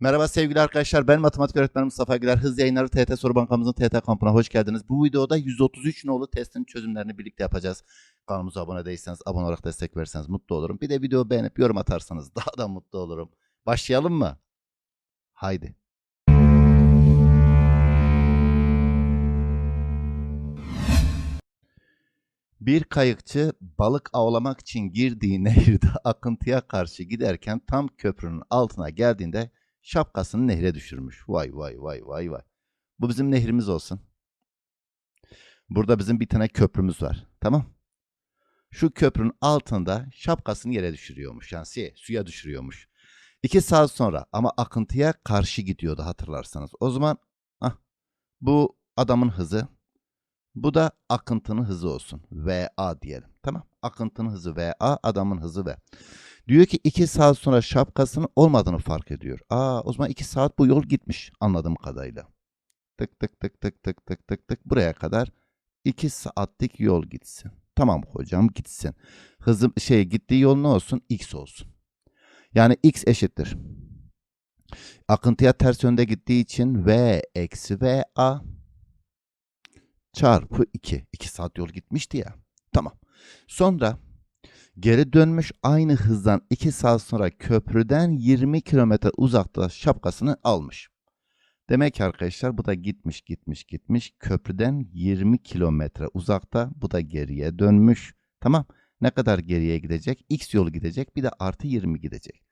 Merhaba sevgili arkadaşlar. Ben matematik öğretmenim Mustafa Güler. Hız yayınları TET Soru Bankamızın TET kampına hoş geldiniz. Bu videoda 133 nolu testin çözümlerini birlikte yapacağız. Kanalımıza abone değilseniz abone olarak destek verirseniz mutlu olurum. Bir de video beğenip yorum atarsanız daha da mutlu olurum. Başlayalım mı? Haydi. Bir kayıkçı balık avlamak için girdiği nehirde akıntıya karşı giderken tam köprünün altına geldiğinde şapkasını nehre düşürmüş. Vay vay vay vay vay. Bu bizim nehrimiz olsun. Burada bizim bir tane köprümüz var. Tamam. Şu köprünün altında şapkasını yere düşürüyormuş. Yani suya, düşürüyormuş. İki saat sonra ama akıntıya karşı gidiyordu hatırlarsanız. O zaman ah, bu adamın hızı. Bu da akıntının hızı olsun. VA diyelim. Tamam. Akıntının hızı VA, adamın hızı V. Diyor ki 2 saat sonra şapkasının olmadığını fark ediyor. Aa o zaman 2 saat bu yol gitmiş anladığım kadarıyla. Tık tık tık tık tık tık tık tık buraya kadar 2 saatlik yol gitsin. Tamam hocam gitsin. Hızım şey gittiği yol ne olsun? X olsun. Yani X eşittir. Akıntıya ters yönde gittiği için V eksi VA çarpı 2. 2 saat yol gitmişti ya. Tamam. Sonra Geri dönmüş aynı hızdan 2 saat sonra köprüden 20 kilometre uzakta şapkasını almış. Demek ki arkadaşlar bu da gitmiş gitmiş gitmiş köprüden 20 kilometre uzakta bu da geriye dönmüş. Tamam ne kadar geriye gidecek? X yolu gidecek bir de artı 20 gidecek.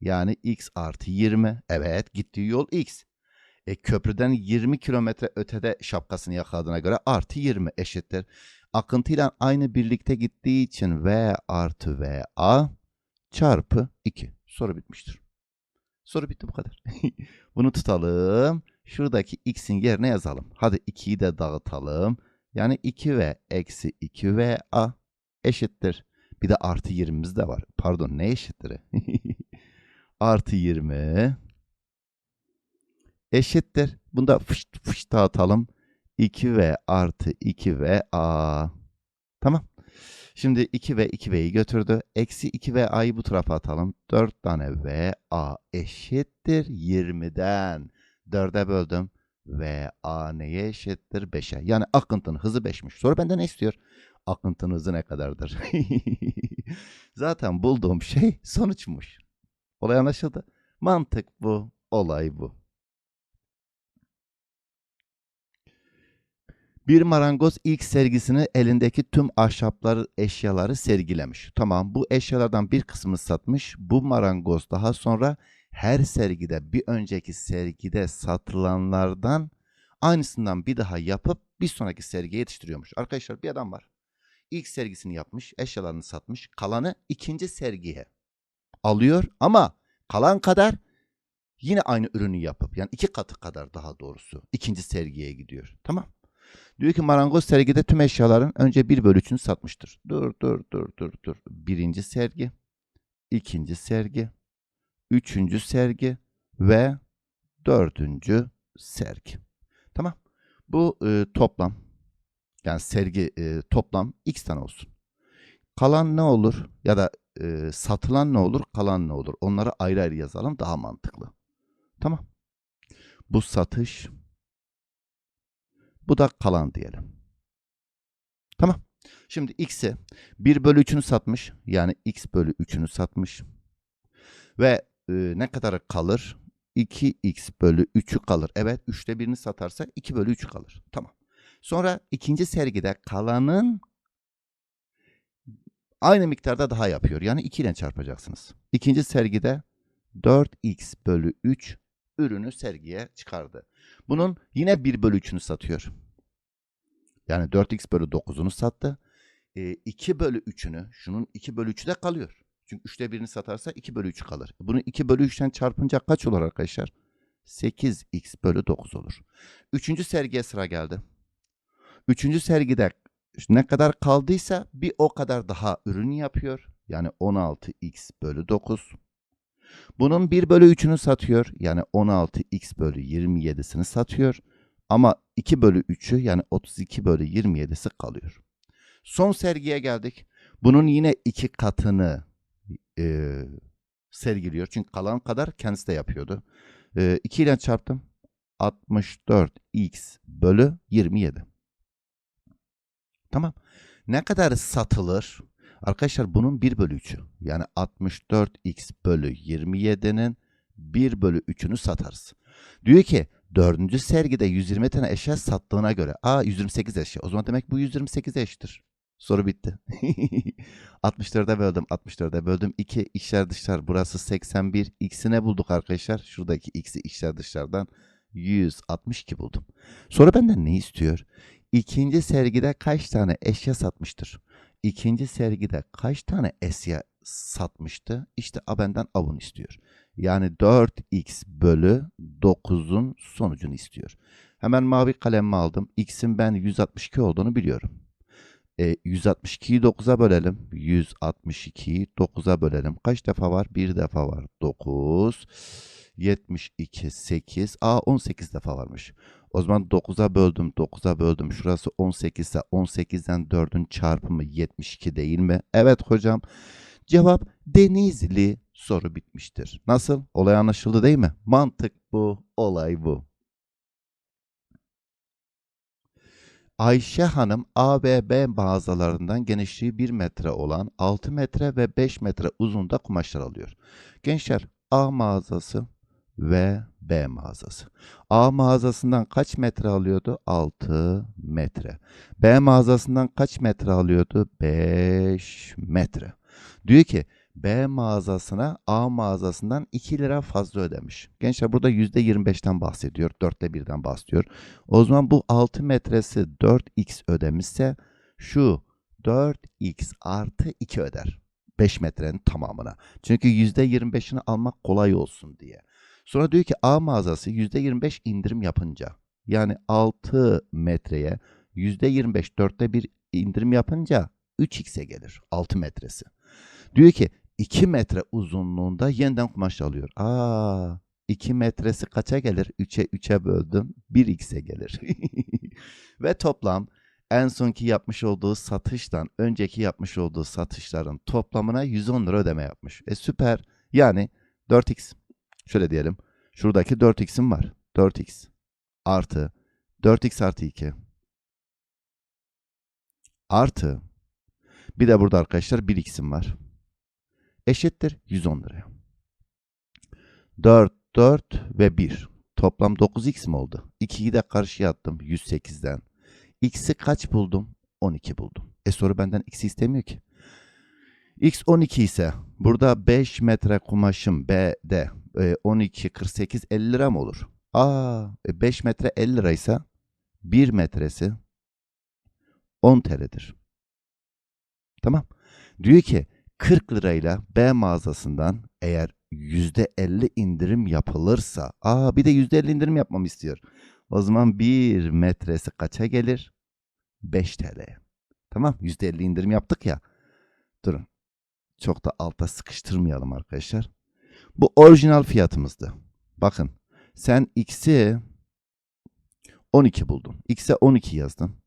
Yani X artı 20 evet gittiği yol X. E, köprüden 20 kilometre ötede şapkasını yakaladığına göre artı 20 eşittir akıntıyla aynı birlikte gittiği için V artı VA çarpı 2. Soru bitmiştir. Soru bitti bu kadar. Bunu tutalım. Şuradaki x'in yerine yazalım. Hadi 2'yi de dağıtalım. Yani 2v eksi 2va eşittir. Bir de artı 20'miz de var. Pardon ne eşittir? artı 20 eşittir. Bunu da fışt fışt dağıtalım. 2v artı 2v a. Tamam. Şimdi 2v 2v'yi götürdü. Eksi 2va'yı bu tarafa atalım. 4 tane v a eşittir 20'den. 4'e böldüm. V a neye eşittir? 5'e. Yani akıntının hızı 5'miş. Soru benden ne istiyor? Akıntının hızı ne kadardır? Zaten bulduğum şey sonuçmuş. Olay anlaşıldı. Mantık bu. Olay bu. Bir marangoz ilk sergisini elindeki tüm ahşapları, eşyaları sergilemiş. Tamam bu eşyalardan bir kısmını satmış. Bu marangoz daha sonra her sergide bir önceki sergide satılanlardan aynısından bir daha yapıp bir sonraki sergiye yetiştiriyormuş. Arkadaşlar bir adam var. İlk sergisini yapmış, eşyalarını satmış. Kalanı ikinci sergiye alıyor ama kalan kadar yine aynı ürünü yapıp yani iki katı kadar daha doğrusu ikinci sergiye gidiyor. Tamam. Diyor ki marangoz sergide tüm eşyaların önce bir bölü üçünü satmıştır. Dur dur dur dur dur. Birinci sergi, ikinci sergi, üçüncü sergi ve dördüncü sergi. Tamam. Bu e, toplam yani sergi e, toplam x tane olsun. Kalan ne olur ya da e, satılan ne olur kalan ne olur onları ayrı ayrı yazalım daha mantıklı. Tamam. Bu satış bu da kalan diyelim. Tamam. Şimdi x'e 1 bölü 3'ünü satmış. Yani x bölü 3'ünü satmış. Ve e, ne kadar kalır? 2x bölü 3'ü kalır. Evet 3'te birini satarsa 2 bölü 3 kalır. Tamam. Sonra ikinci sergide kalanın aynı miktarda daha yapıyor. Yani 2 ile çarpacaksınız. İkinci sergide 4x bölü 3 ürünü sergiye çıkardı. Bunun yine 1 bölü 3'ünü satıyor. Yani 4x bölü 9'unu sattı. E, 2 bölü 3'ünü şunun 2 bölü 3'ü de kalıyor. Çünkü 3'te birini satarsa 2 bölü 3 kalır. Bunu 2 bölü 3'ten çarpınca kaç olur arkadaşlar? 8x bölü 9 olur. Üçüncü sergiye sıra geldi. Üçüncü sergide ne kadar kaldıysa bir o kadar daha ürün yapıyor. Yani 16x bölü 9. Bunun 1 bölü 3'ünü satıyor. Yani 16x bölü 27'sini satıyor. Ama 2 bölü 3'ü yani 32 bölü 27'si kalıyor. Son sergiye geldik. Bunun yine iki katını e, sergiliyor. Çünkü kalan kadar kendisi de yapıyordu. Ee, 2 ile çarptım. 64x bölü 27. Tamam. Ne kadar satılır? Arkadaşlar bunun 1 bölü 3'ü. Yani 64x bölü 27'nin 1 bölü 3'ünü satarız. Diyor ki dördüncü sergide 120 tane eşya sattığına göre. Aa 128 eşya. O zaman demek bu 128 eşittir. Soru bitti. 64'e böldüm. 64'e böldüm. 2 içler dışlar. Burası 81. X'i ne bulduk arkadaşlar? Şuradaki X'i içler dışlardan 162 buldum. Soru benden ne istiyor? İkinci sergide kaç tane eşya satmıştır? İkinci sergide kaç tane eşya satmıştı? İşte a benden avun istiyor. Yani 4x bölü 9'un sonucunu istiyor. Hemen mavi kalemimi aldım. X'in ben 162 olduğunu biliyorum. E, 162'yi 9'a bölelim. 162'yi 9'a bölelim. Kaç defa var? Bir defa var. 9. 72, 8. Aa 18 defa varmış. O zaman 9'a böldüm, 9'a böldüm. Şurası 18 ise 18'den 4'ün çarpımı 72 değil mi? Evet hocam. Cevap Denizli soru bitmiştir. Nasıl? Olay anlaşıldı değil mi? Mantık bu, olay bu. Ayşe Hanım A ve B mağazalarından genişliği 1 metre olan 6 metre ve 5 metre uzunda kumaşlar alıyor. Gençler A mağazası ve B mağazası. A mağazasından kaç metre alıyordu? 6 metre. B mağazasından kaç metre alıyordu? 5 metre. Diyor ki B mağazasına A mağazasından 2 lira fazla ödemiş. Gençler burada %25'ten bahsediyor. 4'te 1'den bahsediyor. O zaman bu 6 metresi 4x ödemişse şu 4x artı 2 öder. 5 metrenin tamamına. Çünkü %25'ini almak kolay olsun diye. Sonra diyor ki A mağazası %25 indirim yapınca yani 6 metreye %25 dörtte bir indirim yapınca 3x'e gelir 6 metresi. Diyor ki 2 metre uzunluğunda yeniden kumaş alıyor. Aa 2 metresi kaça gelir? 3'e 3'e böldüm. 1x'e gelir. Ve toplam en sonki yapmış olduğu satıştan önceki yapmış olduğu satışların toplamına 110 lira ödeme yapmış. E süper. Yani 4x. Şöyle diyelim. Şuradaki 4x'im var. 4x artı 4x artı 2 artı bir de burada arkadaşlar 1x'im var. Eşittir 110 liraya. 4, 4 ve 1. Toplam 9x mi oldu? 2'yi de karşıya attım 108'den. X'i kaç buldum? 12 buldum. E soru benden x'i istemiyor ki. X 12 ise burada 5 metre kumaşım B'de e, 12, 48, 50 lira mı olur? Aa, e, 5 metre 50 liraysa 1 metresi 10 TL'dir. Tamam. Diyor ki 40 lirayla B mağazasından eğer %50 indirim yapılırsa, aa bir de %50 indirim yapmamı istiyor. O zaman 1 metresi kaça gelir? 5 TL'ye. Tamam %50 indirim yaptık ya. Durun. Çok da alta sıkıştırmayalım arkadaşlar. Bu orijinal fiyatımızdı. Bakın sen x'i 12 buldun. X'e 12 yazdın.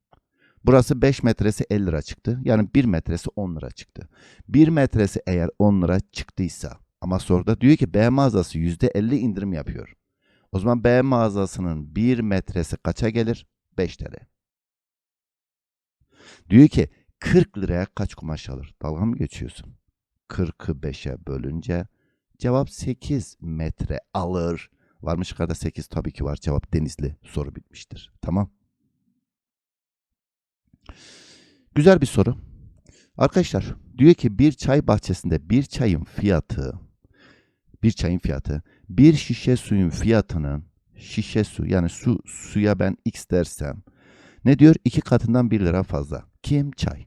Burası 5 metresi 50 lira çıktı. Yani 1 metresi 10 lira çıktı. 1 metresi eğer 10 lira çıktıysa ama soruda diyor ki B mağazası %50 indirim yapıyor. O zaman B mağazasının 1 metresi kaça gelir? 5 TL. Diyor ki 40 liraya kaç kumaş alır? Dalga mı geçiyorsun? 40'ı 5'e bölünce cevap 8 metre alır. Varmış yukarıda 8 tabii ki var. Cevap Denizli. Soru bitmiştir. Tamam. Güzel bir soru. Arkadaşlar diyor ki bir çay bahçesinde bir çayın fiyatı bir çayın fiyatı bir şişe suyun fiyatının şişe su yani su suya ben x dersem ne diyor? iki katından 1 lira fazla. Kim? Çay.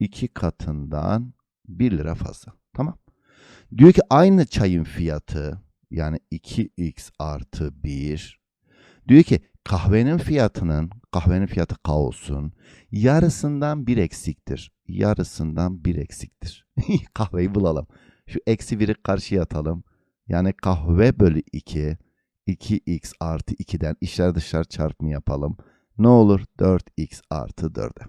İki katından 1 lira fazla. Tamam. Diyor ki aynı çayın fiyatı yani 2x artı 1 diyor ki kahvenin fiyatının kahvenin fiyatı K olsun yarısından bir eksiktir. Yarısından bir eksiktir. Kahveyi bulalım. Şu eksi 1'i karşıya atalım. Yani kahve bölü 2 2x artı 2'den içler dışlar çarpımı yapalım. Ne olur? 4x artı 4'e.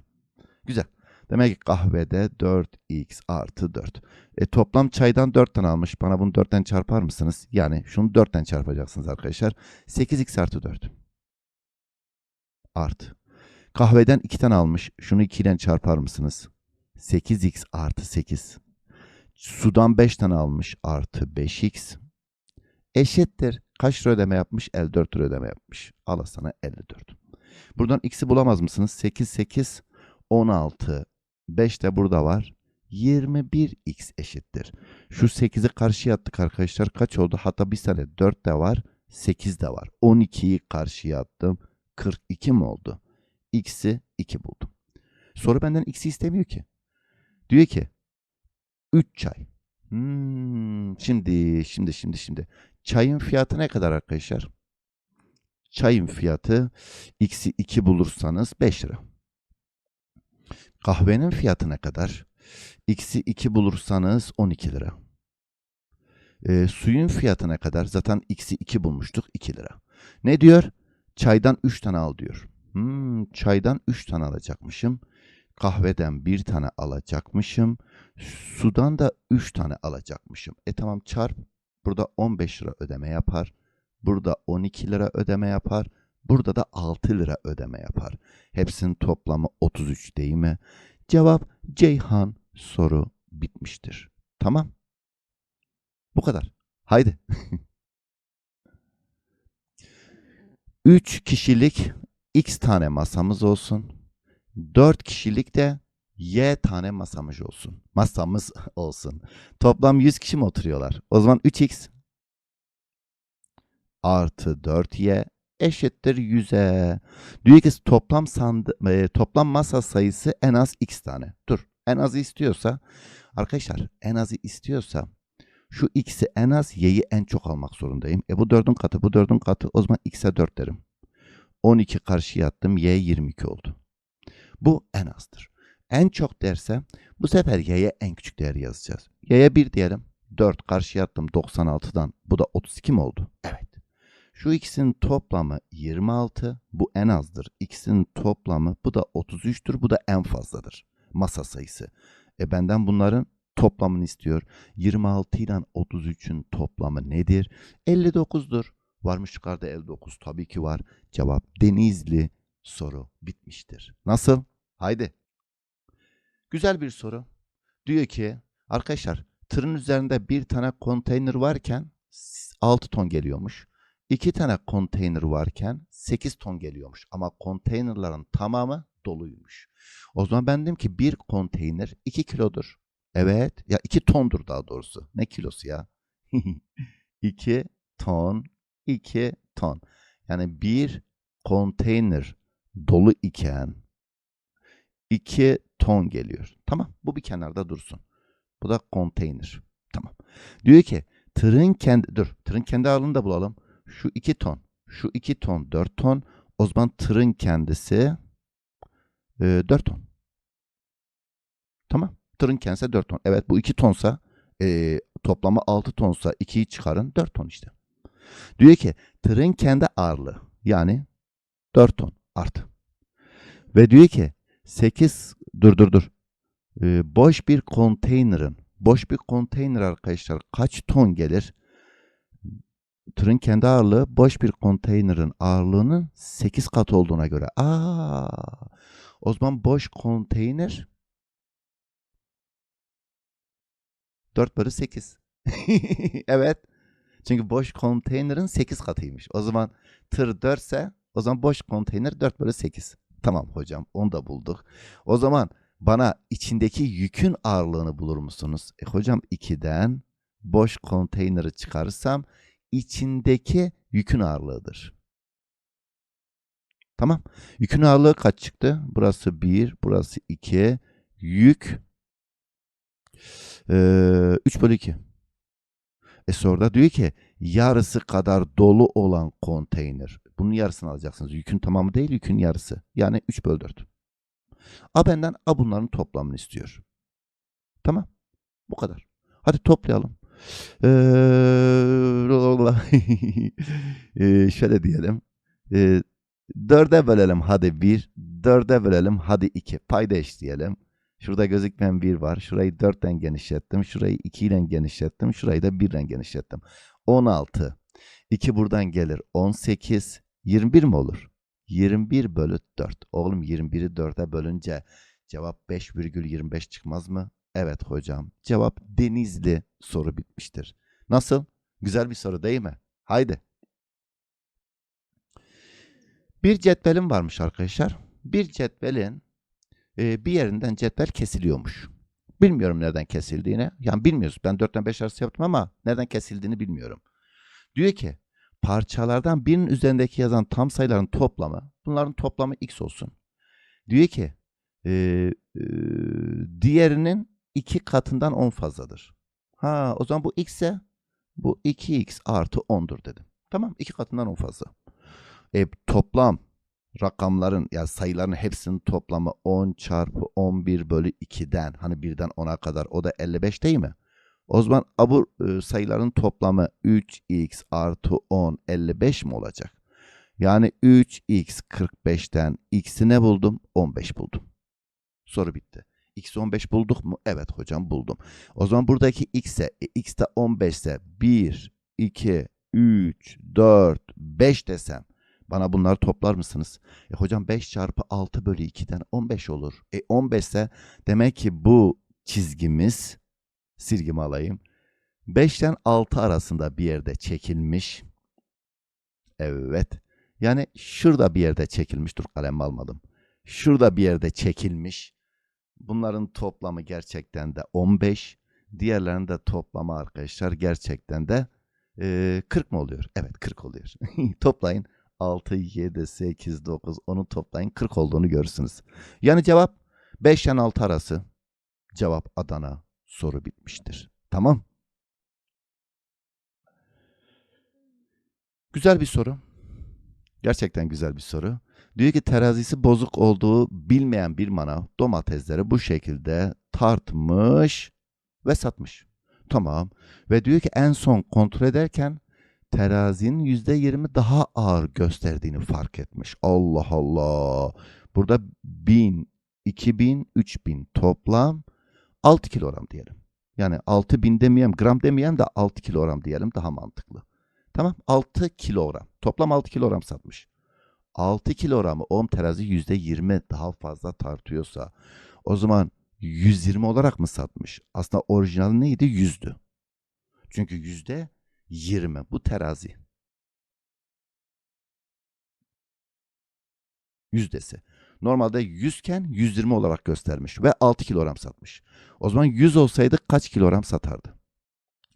Güzel. Demek ki kahvede 4x artı 4. E, toplam çaydan 4 tane almış. Bana bunu 4'ten çarpar mısınız? Yani şunu 4'ten çarpacaksınız arkadaşlar. 8x artı 4. Artı. Kahveden 2 tane almış. Şunu 2 ile çarpar mısınız? 8x artı 8. Sudan 5 tane almış. Artı 5x. Eşittir. Kaç lira ödeme yapmış? 54 lira ödeme yapmış. Al sana 54. Buradan x'i bulamaz mısınız? 8, 8, 16. 5 de burada var. 21x eşittir. Şu 8'i karşıya attık arkadaşlar. Kaç oldu? Hatta bir sene 4 de var. 8 de var. 12'yi karşıya attım. 42 mi oldu? X'i 2 buldum. Soru benden x'i istemiyor ki. Diyor ki 3 çay. Hmm, şimdi, şimdi, şimdi, şimdi. Çayın fiyatı ne kadar arkadaşlar? Çayın fiyatı x'i 2 bulursanız 5 lira. Kahvenin fiyatı ne kadar? X'i 2 bulursanız 12 lira. E, suyun fiyatı ne kadar? Zaten X'i 2 bulmuştuk 2 lira. Ne diyor? Çaydan 3 tane al diyor. Hmm, çaydan 3 tane alacakmışım. Kahveden 1 tane alacakmışım. Sudan da 3 tane alacakmışım. E tamam çarp. Burada 15 lira ödeme yapar. Burada 12 lira ödeme yapar. Burada da 6 lira ödeme yapar. Hepsinin toplamı 33 değil mi? Cevap Ceyhan soru bitmiştir. Tamam. Bu kadar. Haydi. 3 kişilik x tane masamız olsun. 4 kişilik de y tane masamız olsun. Masamız olsun. Toplam 100 kişi mi oturuyorlar? O zaman 3x artı 4y eşittir 100'e. Diyor toplam sandı, e, toplam masa sayısı en az x tane. Dur. En azı istiyorsa arkadaşlar en azı istiyorsa şu x'i en az y'yi en çok almak zorundayım. E bu 4'ün katı bu 4'ün katı o zaman x'e 4 derim. 12 karşıya attım y 22 oldu. Bu en azdır. En çok derse bu sefer y'ye en küçük değeri yazacağız. Y'ye 1 diyelim. 4 karşıya attım 96'dan. Bu da 32 mi oldu? Evet. Şu ikisinin toplamı 26. Bu en azdır. İkisinin toplamı bu da 33'tür. Bu da en fazladır. Masa sayısı. E benden bunların toplamını istiyor. 26 ile 33'ün toplamı nedir? 59'dur. Varmış yukarıda 59. Tabii ki var. Cevap Denizli. Soru bitmiştir. Nasıl? Haydi. Güzel bir soru. Diyor ki arkadaşlar tırın üzerinde bir tane konteyner varken 6 ton geliyormuş. 2 tane konteyner varken 8 ton geliyormuş. Ama konteynerların tamamı doluymuş. O zaman ben dedim ki bir konteyner 2 kilodur. Evet. Ya 2 tondur daha doğrusu. Ne kilosu ya? 2 ton. 2 ton. Yani bir konteyner dolu iken 2 ton geliyor. Tamam. Bu bir kenarda dursun. Bu da konteyner. Tamam. Diyor ki tırın kendi dur. Tırın kendi ağırlığını da bulalım. Şu 2 ton. Şu 2 ton 4 ton. O zaman tırın kendisi e, 4 ton. Tamam. Tırın kendisi 4 ton. Evet bu 2 tonsa e, toplamı 6 tonsa 2'yi çıkarın 4 ton işte. Diyor ki tırın kendi ağırlığı yani 4 ton artı. Ve diyor ki 8 dur dur dur. E, boş bir konteynerin boş bir konteyner arkadaşlar kaç ton gelir? Tırın kendi ağırlığı boş bir konteynerin ağırlığının 8 kat olduğuna göre. Aa, o zaman boş konteyner 4 bölü 8. evet. Çünkü boş konteynerin 8 katıymış. O zaman tır 4 ise o zaman boş konteyner 4 bölü 8. Tamam hocam onu da bulduk. O zaman bana içindeki yükün ağırlığını bulur musunuz? E hocam 2'den boş konteyneri çıkarırsam içindeki yükün ağırlığıdır. Tamam. Yükün ağırlığı kaç çıktı? Burası 1, burası 2. Yük ee, 3 bölü 2. E soruda diyor ki yarısı kadar dolu olan konteyner. Bunun yarısını alacaksınız. Yükün tamamı değil, yükün yarısı. Yani 3 bölü 4. A benden A bunların toplamını istiyor. Tamam. Bu kadar. Hadi toplayalım. Ee, şöyle diyelim. Ee, dörde bölelim hadi bir. Dörde bölelim hadi iki. Payda eşleyelim. Şurada gözükmeyen 1 var. Şurayı 4'ten genişlettim. Şurayı 2 ile genişlettim. Şurayı da 1 ile genişlettim. 16. 2 buradan gelir. 18. 21 mi olur? 21 bölü 4. Oğlum 21'i 4'e bölünce cevap 5,25 çıkmaz mı? Evet hocam. Cevap Denizli soru bitmiştir. Nasıl? Güzel bir soru değil mi? Haydi. Bir cetvelim varmış arkadaşlar. Bir cetvelin e, bir yerinden cetvel kesiliyormuş. Bilmiyorum nereden kesildiğini. Yani bilmiyoruz. Ben 4'ten 5 arası yaptım ama nereden kesildiğini bilmiyorum. Diyor ki parçalardan birinin üzerindeki yazan tam sayıların toplamı bunların toplamı x olsun. Diyor ki e, e, diğerinin iki katından 10 fazladır. Ha o zaman bu x ise bu 2x artı 10'dur dedim. Tamam iki katından 10 fazla. E, toplam rakamların yani sayıların hepsinin toplamı 10 çarpı 11 bölü 2'den hani birden 10'a kadar o da 55 değil mi? O zaman bu e, sayıların toplamı 3x artı 10 55 mi olacak? Yani 3x 45'ten x'i ne buldum? 15 buldum. Soru bitti. X 15 bulduk mu? Evet hocam buldum. O zaman buradaki x'e e, x de 15 ise 1, 2, 3, 4, 5 desem bana bunları toplar mısınız? E hocam 5 çarpı 6 bölü 2'den 15 olur. E 15 ise demek ki bu çizgimiz silgimi alayım. 5'ten 6 arasında bir yerde çekilmiş. Evet. Yani şurada bir yerde çekilmiş. Dur kalem almadım. Şurada bir yerde çekilmiş. Bunların toplamı gerçekten de 15. Diğerlerinin de toplamı arkadaşlar gerçekten de e, 40 mı oluyor? Evet 40 oluyor. Toplayın. 6, 7, 8, 9, onu toplayın 40 olduğunu görürsünüz. Yani cevap 5 ile 6 arası. Cevap Adana. Soru bitmiştir. Tamam. Güzel bir soru. Gerçekten güzel bir soru. Diyor ki terazisi bozuk olduğu bilmeyen bir manav domatesleri bu şekilde tartmış ve satmış. Tamam. Ve diyor ki en son kontrol ederken terazinin %20 daha ağır gösterdiğini fark etmiş. Allah Allah. Burada 1000, 2000, 3000 toplam 6 kilogram diyelim. Yani 6000 demeyeyim, gram demeyeyim de 6 kilogram diyelim daha mantıklı. Tamam 6 kilogram. Toplam 6 kilogram satmış. 6 kilogramı ohm terazi %20 daha fazla tartıyorsa o zaman 120 olarak mı satmış? Aslında orijinal neydi? 100'dü. Çünkü yüzde 20 bu terazi. Yüzdesi. Normalde 100 iken 120 olarak göstermiş ve 6 kilogram satmış. O zaman 100 olsaydı kaç kilogram satardı?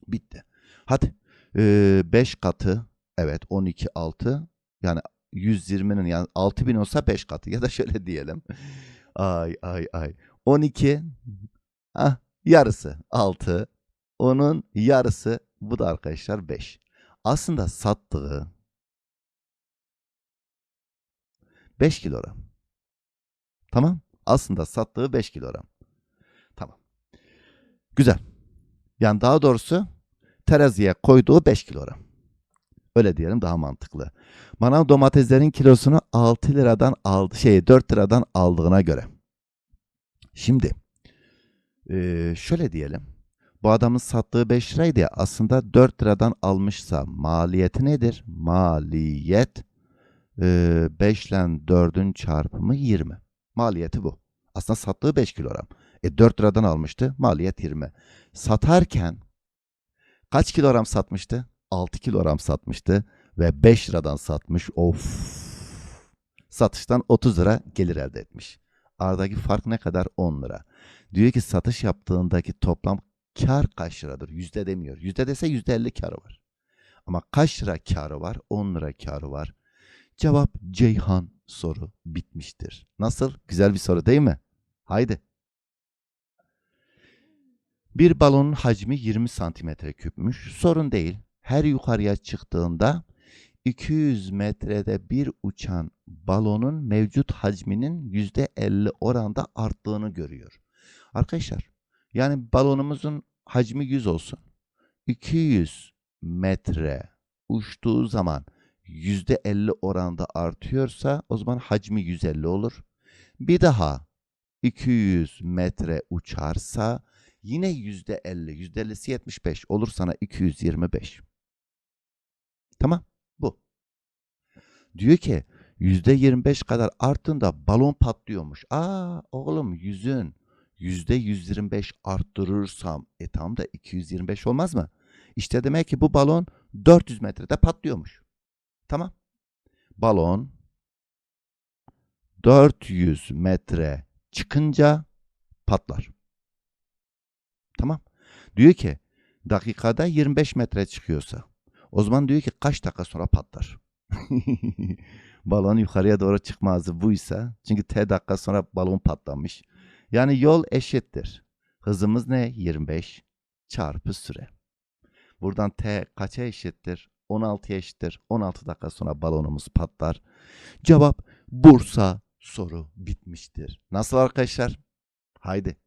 Bitti. Hadi 5 katı evet 12 6 yani 120'nin yani 6000 olsa 5 katı ya da şöyle diyelim. Ay ay ay. 12 ah, yarısı 6. Onun yarısı bu da arkadaşlar 5. Aslında sattığı 5 kilogram. Tamam. Aslında sattığı 5 kilogram. Tamam. Güzel. Yani daha doğrusu teraziye koyduğu 5 kilogram. Öyle diyelim daha mantıklı. Manav domateslerin kilosunu 6 liradan aldı, şey 4 liradan aldığına göre. Şimdi e, şöyle diyelim. Bu adamın sattığı 5 liraydı ya aslında 4 liradan almışsa maliyeti nedir? Maliyet e, 5 ile 4'ün çarpımı 20. Maliyeti bu. Aslında sattığı 5 kilogram. E 4 liradan almıştı. Maliyet 20. Satarken kaç kilogram satmıştı? 6 kilogram satmıştı ve 5 liradan satmış. Of. Satıştan 30 lira gelir elde etmiş. Aradaki fark ne kadar? 10 lira. Diyor ki satış yaptığındaki toplam kar kaç liradır? Yüzde demiyor. Yüzde dese yüzde 50 karı var. Ama kaç lira karı var? 10 lira karı var. Cevap Ceyhan soru bitmiştir. Nasıl? Güzel bir soru değil mi? Haydi. Bir balonun hacmi 20 santimetre küpmüş. Sorun değil her yukarıya çıktığında 200 metrede bir uçan balonun mevcut hacminin %50 oranda arttığını görüyor. Arkadaşlar yani balonumuzun hacmi 100 olsun. 200 metre uçtuğu zaman %50 oranda artıyorsa o zaman hacmi 150 olur. Bir daha 200 metre uçarsa yine yüzde 50. Yüzde 50'si 75. Olur sana 225. Tamam. Bu. Diyor ki yüzde 25 kadar arttığında balon patlıyormuş. Aa oğlum yüzün 125 arttırırsam e tam da 225 olmaz mı? İşte demek ki bu balon 400 metrede patlıyormuş. Tamam. Balon 400 metre çıkınca patlar. Tamam. Diyor ki dakikada 25 metre çıkıyorsa o zaman diyor ki kaç dakika sonra patlar? balon yukarıya doğru çıkmazı buysa çünkü t dakika sonra balon patlamış. Yani yol eşittir. Hızımız ne? 25 çarpı süre. Buradan t kaça eşittir? 16'ya eşittir. 16 dakika sonra balonumuz patlar. Cevap Bursa soru bitmiştir. Nasıl arkadaşlar? Haydi